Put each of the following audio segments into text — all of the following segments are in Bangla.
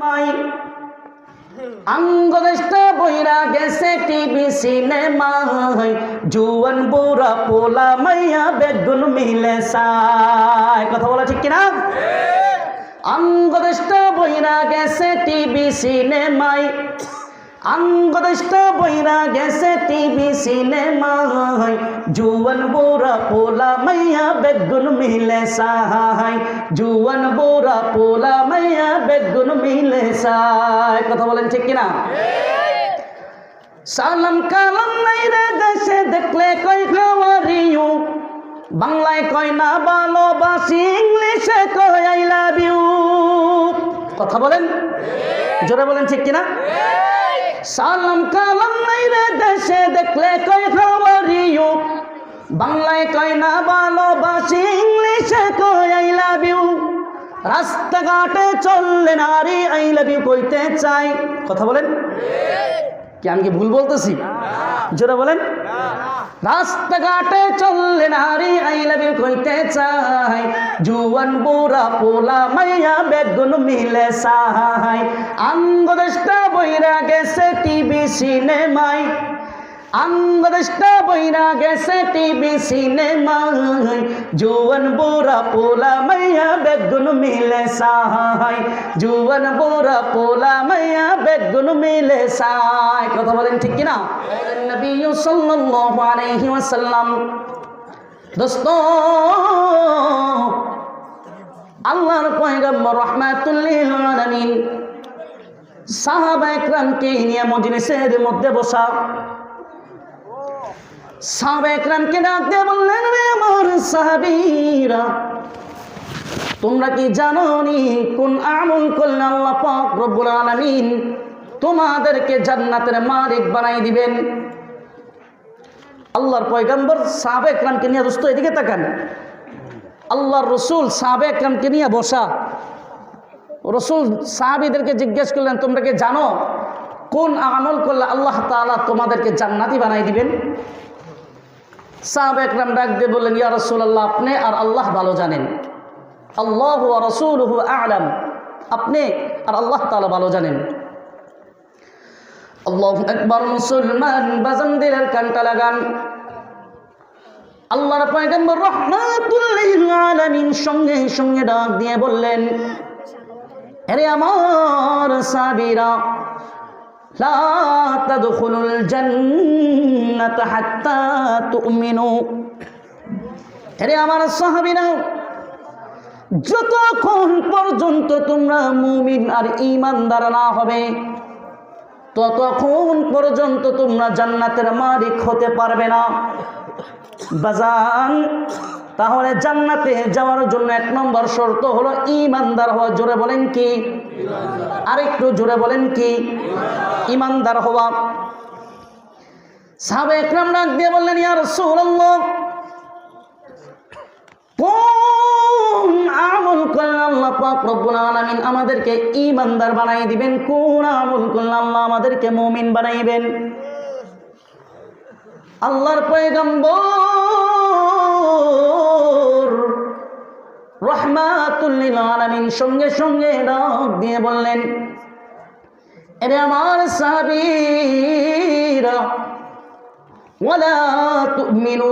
মাই। আঙ্গদেশটা বইরা গেছে টিভি সিনেমায়। জুয়ান বুড়া পোলা মাইয়া বেগুন মিলে সাই কথা বলা ঠিক কিনা? আঙ্গদেশটা বইরা গেছে টিভি সিনেমায়। আঙ্গদেশটা বইরা গেছে টিভি সিনেমায় জুয়ান বুড়া পোলা মাইয়া বেগুন মিলে সাহাই জুয়ান বুড়া পোলা মাইয়া বেগুন মিলে সাই কথা বলেন ঠিক কিনা? সালাম কালাম নাই রে দেশে, দেখলে কই খাওয়ারিও। বাংলায় কয় না ভালোবাসি, ইংলিশে কয় আই লাভ ইউ কথা বলেন? জোরে বলেন ঠিক কিনা? সালাম কালাম নাই রে দেশে দেখলে কয় খাওয়ারিও বাংলায় কয় না ভালোবাসি ইংলিশে কয় আই লাভ ইউ রাস্তাঘাটে চললে নারী আই লাভ ইউ কইতে চাই কথা বলেন? কি আমি কি ভুল বলতেছি? জোরে বলেন? রাস্তাঘাটে চললে নারী আই লাভ ইউ কইতে চাই জুয়ান, বুড়া, পোলা, মাইয়া, বেগুন মিলে সাহাই আঙ্গদেশটা বইরা গেছে টিভি, সিনেমায়। আঙ্গদেশটা বইরা গেছে টিভি, সিনেমায়। জুয়ান বুড়া পোলা মাইয়া বেগুন মিলে সাহাই জুয়ান বুড়া পোলা মাইয়া বেগুন মিলে সাই কথা বলেন ঠিক কিনা? নবী সাল্লাল্লাহু ওয়াসাল্লাম। দোস্ত, আল্লাহর পয়গম্বর রাহমাতুল্লিল আলামিন সাহাবা একরামকে নিয়ে মজলিসের মধ্যে বসা। বললেন রে আমার তোমরা কি জানো নি কোন আমল করলে আল্লাহ পাক রব্বুল তোমাদেরকে জান্নাতের মালিক বানাই দিবেন? আল্লাহর পয়গম্বর সাহাবে একরামকে নিয়ে দোস্ত, এদিকে তাকান। আল্লাহর রসুল সাহাবে একরামকে নিয়ে বসা। রসুল সাহাবিদেরকে জিজ্ঞেস করলেন, তোমরা কি জানো কোন আমল করলে আল্লাহ তালা তোমাদেরকে জান্নাতি বানাই দিবেন? সাহাবে একরাম ডাক দিয়ে বললেন, ইয়া রসুল আল্লাহ আপনি আর আল্লাহ ভালো জানেন। আল্লাহ রসুল আলাম। আপনি আর আল্লাহ তাআলা ভালো জানেন। আল্লাহ একবার মুসলমান বাজান দিলের কানটা লাগান। আল্লাহর পয়গম্বর রহমাতুল্লিল আলামিন সঙ্গে সঙ্গে ডাক দিয়ে বললেন আরে আমার সাবিরা লা তাদখুলুল জান্নাতা হাত্তা তুমিনু। আরে আমার সাহাবীরা, যতক্ষণ পর্যন্ত তোমরা মুমিন আর ইমানদার না হবে ততক্ষণ পর্যন্ত তোমরা জান্নাতের মালিক হতে পারবে না। বাজান, তাহলে জান্নাতে যাওয়ার জন্য এক নম্বর শর্ত হলো ইমানদার হওয়া। জোরে বলেন কি? আরেকটু জোরে বলেন কি? ইমানদার হওয়া। সাহাবে একরাম ডাক দিয়ে বললেন, ইয়া রাসূলুল্লাহ, কোন পাক রব্বুল আলামিন আমাদেরকে বানাই দিবেন, কোন আমল করলে আল্লাহ আমাদেরকে মুমিন বানাইবেন। আল্লাহর পয়গম্বর আলামিন সঙ্গে সঙ্গে ডাক দিয়ে বললেন, এরে আমার সাহাবীরা, ওয়ালা তুমিনু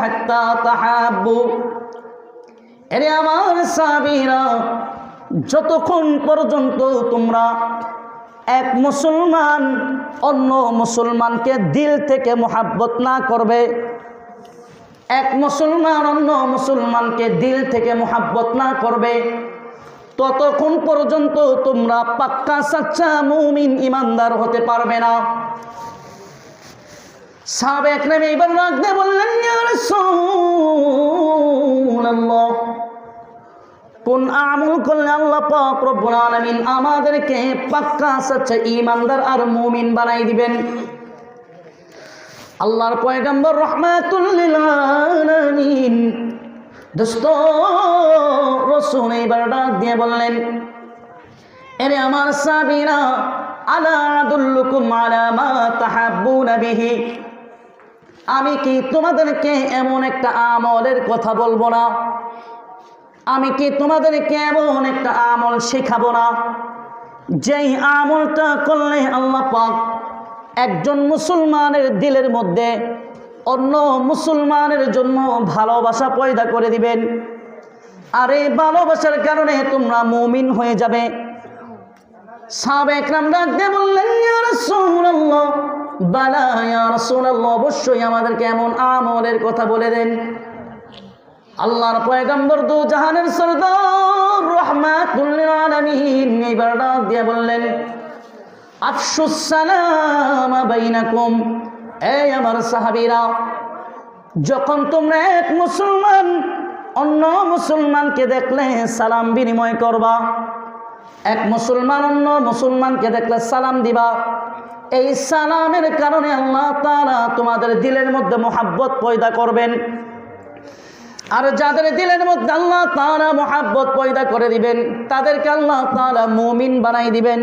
হাত্তা তাহাব্বু এরে আমার সাহাবীরা, যতক্ষণ পর্যন্ত তোমরা এক মুসলমান অন্য মুসলমানকে দিল থেকে মোহাব্বত না করবে, এক মুসলমান অন্য মুসলমানকে দিল থেকে মোহাব্বত না করবে, ততক্ষণ পর্যন্ত তোমরা পাক্কা সাচ্চা মুমিন ইমানদার হতে পারবে না। সাবেক একরাম এইবার রাখতে বললেন কোন আমল করলে আল্লাহ পাক রব্বুল আলামিন আমাদেরকে পাক্কা সচ্চা ঈমানদার আর মুমিন বানাই দিবেন। আল্লাহর পয়গম্বর রহমাতুল লিল আলামিন দোস্ত, রসুল এইবার ডাক দিয়ে বললেন, এরে আমার সাবিরা আলা আদুল্লুকুম আলা মা তাহাব্বুনা বিহি? আমি কি তোমাদেরকে এমন একটা আমলের কথা বলব না? আমি কি তোমাদের কেমন একটা আমল শেখাবো না? যেই আমলটা করলে আল্লাহ পাক একজন মুসলমানের দিলের মধ্যে অন্য মুসলমানের জন্য ভালোবাসা পয়দা করে দিবেন। আর এই ভালোবাসার কারণে তোমরা মুমিন হয়ে যাবে। সাবেক রাম ডাকতে বললেন বালা অবশ্যই আমাদেরকে এমন আমলের কথা বলে দেন। আল্লাহর পয়গম্বর দু জাহানের সরদার, রহমাতুল লিল আলামিন। এইবার ডাক দিয়ে বললেন আফসুস সালাম বাইনাকুম। এই আমার সাহাবীরা, যখন তোমরা এক মুসলমান, অন্য মুসলমানকে দেখলে সালাম বিনিময় করবা। এক মুসলমান অন্য মুসলমানকে দেখলে সালাম দিবা। এই সালামের কারণে আল্লাহ তাআলা তোমাদের দিলের মধ্যে মোহাব্বত পয়দা করবেন। আর যাদের দিলের মধ্যে আল্লাহ তাআলা মোহাব্বত পয়দা করে দিবেন, তাদেরকে আল্লাহ তাআলা মুমিন বানাই দিবেন।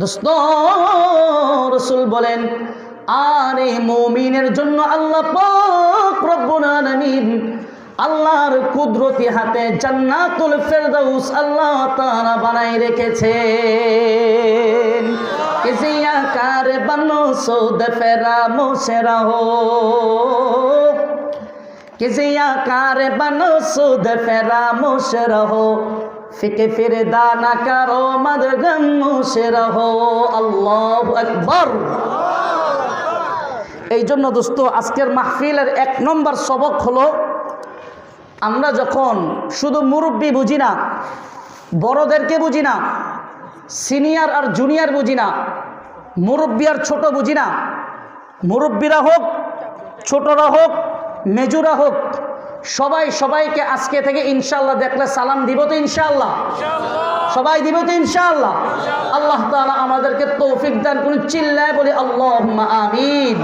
দোস্ত, রসুল বলেন, আর এই মুমিনের জন্য আল্লাহ আল্লাহর কুদরতি হাতে জান্নাতুল ফেরদাউস আল্লাহ তাআলা বানাই রেখেছেন। কিসি আকার বনো সৌদ ফেরা মোশেরা হো किसी आकार बनो सुद फरामोश रहो फिके फिर दाना करो मद गमोश रहो আল্লাহ আকবর এই জন্য দোস্ত আজকের মাহফিলের এক নম্বর সবক হলো আমরা যখন শুধু মুরব্বী বুঝি না বড়দেরকে বুঝি না সিনিয়র আর জুনিয়র বুঝি না মুরব্বী আর ছোট বুঝি না মুরব্বীরা হোক ছোটরা হোক মেজুরা হোক সবাই সবাইকে আজকে থেকে ইনশাল্লাহ দেখলে সালাম দিব তো ইনশাল্লাহ সবাই দিব তো ইনশাল্লাহ আল্লাহ তালা আমাদেরকে তৌফিক দান করুন চিল্লায় বলি আল্লাহ আমিন।